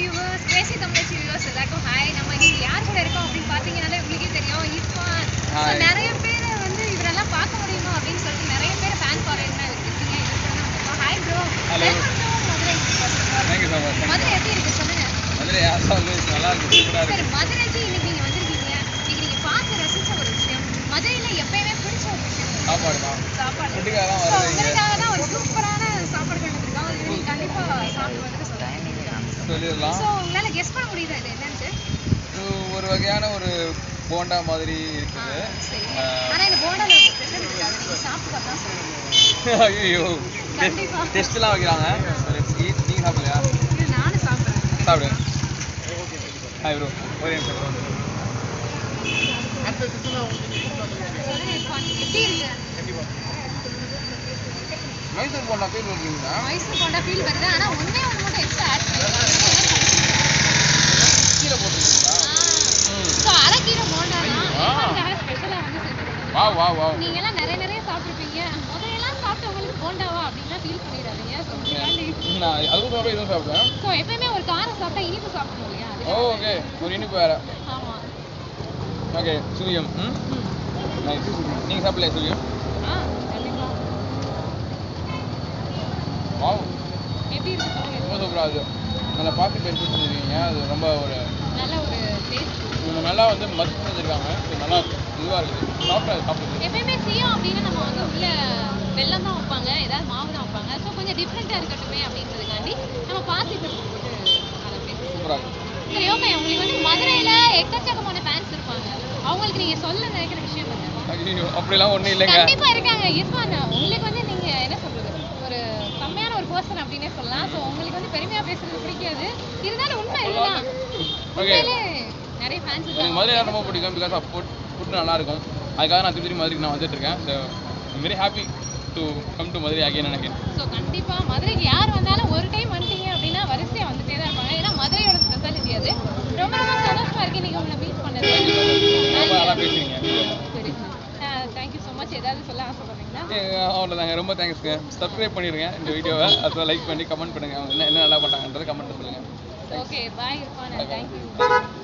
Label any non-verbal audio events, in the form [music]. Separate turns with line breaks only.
Viewers பேசி தமிழச்சி viewers எல்லாருக்கும் hi நம்ம இன்னைக்கு யார் கூட இருக்கோம் அப்படின்னு பார்த்தீங்கன்னாலே உங்களுக்கே தெரியும். இர்ஃபான். ஸோ. நிறைய பேர் வந்து இவரெல்லாம் பார்க்க முடியுமா அப்படின்னு சொல்லிட்டு நிறைய பேர் ஃபேன் ஃபாலோயிங்லாம் இவருக்கு hi bro. Welcome Madurai. Madurai எப்படி இருக்கு சொல்லுங்க.
மதுரை நல்லா இருக்கு.
மதுரைக்கு இன்னைக்கு நீங்க வந்திருக்கீங்க. இன்னைக்கு நீங்க பார்த்து ரசிச்ச ஒரு விஷயம். மதுரையில எப்பயுமே பிடிச்ச ஒரு விஷயம்.
சாப்பாடு. தான்
சாப்பாடு உங்களுக்காக தான் ஒரு சூப்பரான சாப்பாடு கொண்டு வந்திருக்கோம் அது நீங்க கண்டிப்பா சாப்பிட்டு வந்துட்டு சொல்லுங்க
சொல்லிடலாம்.
உங்களால கெஸ் பண்ண முடியுதா இது
ஒரு வகையான ஒரு போண்டா மாதிரி இருக்குது.
ஆனா இந்த போண்டால நீங்க சாப்பிட்டு பார்த்தா [laughs] சொல்லுங்க
ஐயோ
கண்டிப்பா.
டெஸ்ட்லாம் வைக்கிறாங்க. நீங்கள் சாப்பிடலையா
நானும் சாப்பிடுறேன்.
ஹாய் ப்ரோ ஒரே நிமிஷம் மைசூர் போண்டா ஃபீல் பண்ணுறீங்களா
மைசூர் போண்டா ஃபீல் வருது. ஆனா ஒண்ணே ஒண்ணு மட்டும் எக்ஸ்ட்ரா ஆட் பண்ணிருக்காங்க
கீழே போட்டுருக்கீங்களா ம்
ஸோ அரைக்கீரை போண்டா தான்
ஆ.
இர்ஃபானுக்காக ஸ்பெஷலா வந்து செஞ்சிருக்காங்க
வா வா வா.
நீங்க எல்லாம் நிறைய நிறைய சாப்பிட்டுருப்பீங்க. முதல்ல சாப்பிட்டவங்களுக்கு போண்டாவா அப்படின்லாம் ஃபீல் பண்ணிடாதீங்க. ஸோ
நான் அதுவும் சாப்பிட்டேன் இதுவும் சாப்பிட்டேன்
ஸோ எப்பயுமே ஒரு காரம் சாப்பிட்டா இனிப்பு சாப்பிடணும் இல்லையா
ஓ ஓகே. ஒரு இனிப்பு வேற.
ஆமா.
ஓகே சுவியம் ம். நைஸ் நீங்கள் சாப்பிடலையா
ஆ கண்டிப்பா.
வாவ்.
எப்படி இருக்கு?
ரொம்ப சூப்பராக இருக்குது நல்லா பார்த்து பேசி செஞ்சுருக்கீங்க அது ரொம்ப ஒரு
நல்ல ஒரு டேஸ்ட்
இவங்க நல்லா வந்து மதிச்சு செஞ்சுருக்காங்க நல்லா இதுவாக இருக்குது சாப்பிட்றது சாப்பிடுது
எப்பயுமே செய்யும் அப்படின்னு நம்ம வந்து உள்ள வெல்லம் தான் வைப்பாங்க. ஏதாவது மாவு தான் வைப்பாங்க. ஸோ கொஞ்சம் டிஃப்ரெண்ட்டாக இருக்கட்டுமே அப்படின்றதுக்காண்டி நம்ம பாசி பருப்பு போட்டு அதை பேசி
சூப்பராக
சரி ஓகே உங்களுக்கு வந்து மதுரையில எக்கச்சக்கமான ஃபேன்ஸ் இருப்பாங்க. அவங்களுக்கு நீங்க சொல்ல நினைக்கிற விஷயம்
ஐயோ அப்படிலாம் ஒன்றும் இல்லைங்க.
கண்டிப்பா இருக்காங்க. இர்ஃபான் உங்களுக்கு வந்து நீங்க என்ன சொல்றது? ஒரு செம்மையான ஒரு பர்சன் அப்படின்னே சொல்லலாம். ஸோ உங்களுக்கு வந்து பெருமையா பேசுறது பிடிக்காது. இருந்தாலும் உண்மை உண்மையிலே நிறைய ஃபேன்ஸ்
மதுரை ரொம்ப பிடிக்கும். பிகாஸ் ஆஃப் ஃபுட் ஃபுட் நல்லா இருக்கும் அதுக்காக நான் திருப்பி திருப்பி மதுரைக்கு நான் வந்துட்டு இருக்கேன் so very happy to come to Madurai again again
so கண்டிப்பா மதுரைக்கு யார் வந்தாலும் ஒரு டைம் வந்துட்டீங்க அப்படின்னா வரிசையா வந்துட்டே தான் இருப்பாங்க. ஏன்னா மதுரையோட ஸ்பெஷாலிட்டி அது. ரொம்ப ரொம்ப சந்தோஷமா இருக்கு. நீங்க உங்களை மீட் பண்ணது
ரொம்ப நல்லா பேசுறீங்க
சரி. தேங்க்யூ ஸோ மச் ஏதாவது சொல்ல ஆசைப்படுறீங்களா?
அவ்வளோதாங்க ரொம்ப தேங்க்ஸ்ங்க சப்ஸ்கிரைப் பண்ணிடுங்க இந்த வீடியோவை அப்புறம் லைக் பண்ணி கமெண்ட் பண்ணுங்க. என்ன என்ன நல்லா பண்ணுறாங்கன்றதை கமெண்ட் சொல்லுங்கள்
ஓகே பாய் இருப்பான். தேங்க்யூ